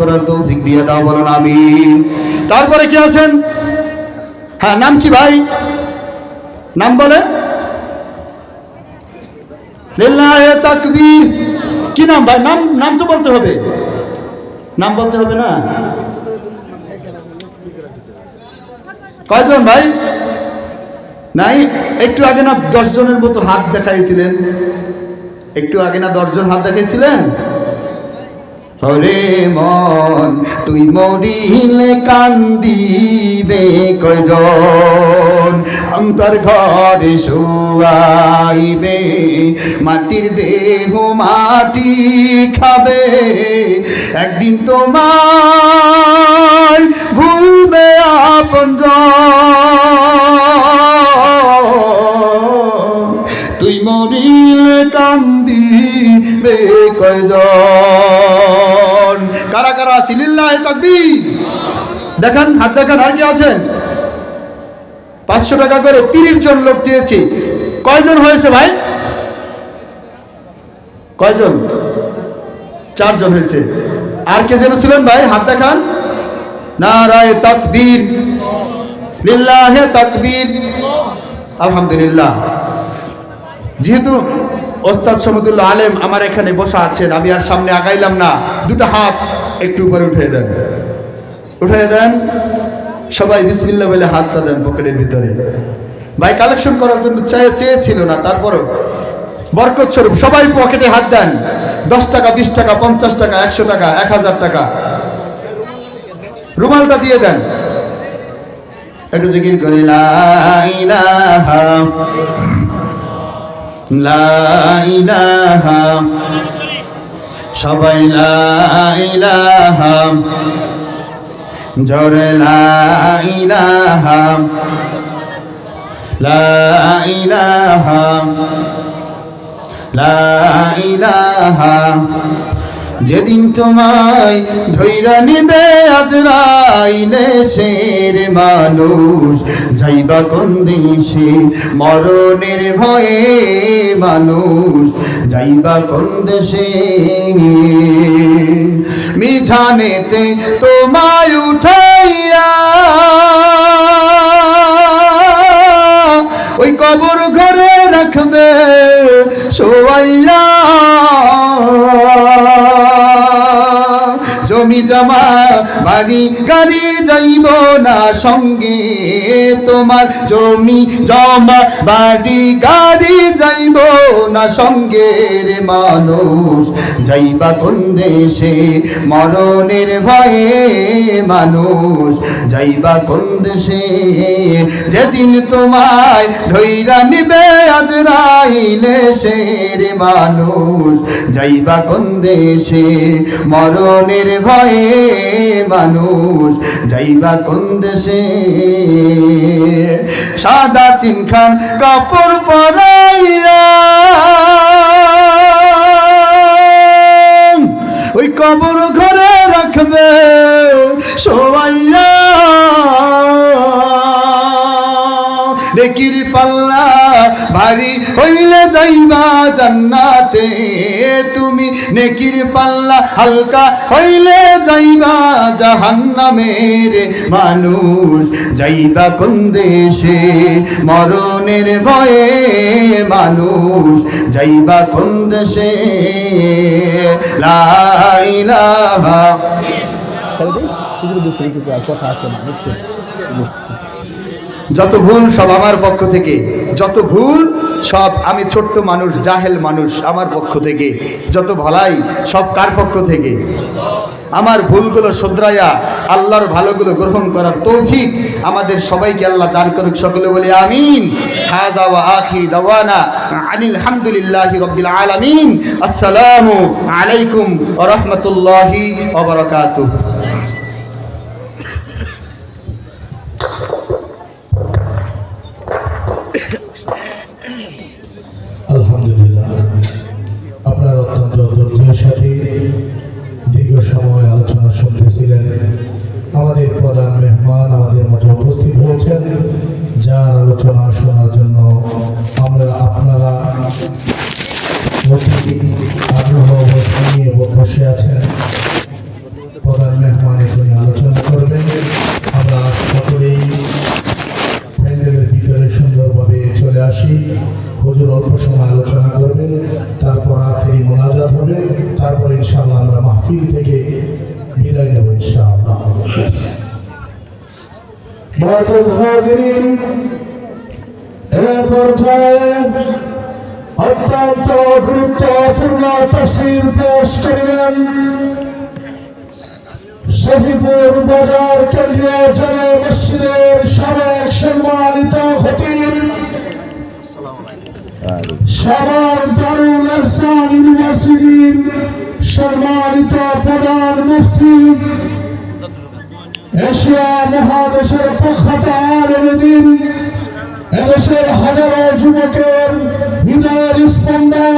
করার তৌফিক দিয়ে দাও, বলুন আমি তারপরে কি আছেন? হ্যাঁ নাম কি ভাই? নাম বলে তাকবীর। কি নাম ভাই? নাম নাম তো বলতে হবে। নাম বলতে হবে না? কয়জন ভাই? নাই, একটু আগে না দশ জনের মতো হাত দেখাইছিলেন। একটু আগে না দশজন হাত দেখাইছিলেন? হরে মন, তুই মরিলে কান্দিবে কয়জন? অন্তর ঘরে শোয়াইবে, মাটির দেহ মাটি খাবে। একদিন তোমার ভুলবে আপন মরিলে কান্দিবে কয়জন? কারা কারা সিলিল্লাহ তাকবীর। দেখান, হাত দেখান, আর কি আছেন? পাঁচশো টাকা করে তিরিশ জন লোক চেয়েছি। কয়জন হয়েছে ভাই? কয়জন? চারজন হয়েছে। আর কে যেন ছিলেন ভাই? হাত দেখান। না নারায় তাকবীর। লিল্লাহে তাকবীর। আলহামদুলিল্লাহ। যেহেতু ওস্তাদ সমতুল্লাহ আলেম আমার এখানে বসা আছেন, আমি আর সামনে আগাইলাম না। দুটো হাত একটু উপরে উঠে দেন। উঠে দেন। সবাই বিসমিল্লা বলে হাতটা দেন পকেটের ভিতরে। ভাই কালেকশন করার জন্য চেয়ে চেয়েছিল না, তারপরও বরকত স্বরূপ, সবাই পকেটে হাত দেন। দশ টাকা, বিশ টাকা, পঞ্চাশ টাকা, একশো টাকা, এক হাজার টাকা। রুমালটা দিয়ে দেন। একটু জিকির করি লা ইলাহা সবাই লা ইলাহা জোরে লা ইলাহা লা ইলাহা লা ইলাহা যেদিন তোমায় ধৈরা নিবে আজরাইলে শের মানুষ। যাইবা কোন দেশে? মরণের ভয়ে মানুষ। যাইবা কোন দেশে? মিঝানেতে তোমায় উঠাইয়া ওই কবর ঘরে রাখবে সোয়াইয়া জমি জমা বাড়ি গাড়ি যাইব না সঙ্গে তোমার জমি জমা বাড়ি গাড়ি যাইব না সঙ্গে রে মানুষ। যাইবা কোন দেশে মরণের ভয়ে মানুষ। যাইবা কোন দেশে যেদিন তোমায় ধৈরা নিবে আজ রাইলে সে রে মানুষ। যাইবা কোন দেশে মরণের ভয়ে মানুষ। যাইবা কোন দেশে? সাদা তিনখান কাপড় পরাইয়া ওই কবর ঘরে রাখবে সবাইয়া রেকির পাল্লা ভারী হইলে যাইবা জান্নাতে। তুমি নেকির পাল্লা হালকা হইলে যাইবা জাহান্নামের মানুষ। যাইবা কোন দেশে মরণের ভয়ে মানুষ। যাইবা কোন দেশে লাইলাহা যত ভুল সব আমার পক্ষ থেকে। যত ভুল, সব আমি ছোট্ট মানুষ, জাহেল মানুষ আমার পক্ষ থেকে। যত ভলাই, সব কার পক্ষ থেকে? আমার ভুলগুলো শোধরাইয়া আল্লাহর ভালোগুলো গ্রহণ করার তৌফিক আমাদের সবাইকে আল্লাহ দান করুক সকলে বলে আমিন। হাদা ওয়া আখির দাওয়ানা আনিল আলামিন। আসসালামু আলাইকুম রাহমাতুল্লাহি ওয়া সাথে দীর্ঘ সময় আলোচনা শুনতেছিলেন আমাদের প্রধান মেহমান, আমাদের মাঝে উপস্থিত হয়েছেন। যার আলোচনা শোনার জন্য আমরা আপনারা আগ্রহ নিয়ে বসে আছেন। প্রধান মেহমান এখানে আলোচনা করবেন। আমরা সকলেই প্যান্ডেলের ভিতরে সুন্দরভাবে চলে আসি। হুজুর অল্প সময় আলোচনা করবেন, তারপর আখেরি মোনাজাত হবে। ইনশাআল্লাহ আমরা মাহফিল থেকে বিদায় নেব ইনশাআল্লাহ। মাঝের হাজিরিন এ পর্যায়ে অত্যন্ত গুরুত্বপূর্ণ তফসিল পেশ করিলেন শফিপুর বাজার কেন্দ্রীয় জামে মসজিদের সাবেক সম্মানিত খতিব সাভার সম্মানিত প্রধান মুফতি এশিয়া মহাদেশের প্রখ্যাত আলমদিন এদেশের হাজারো যুবকের হৃদয়ের স্পন্দন।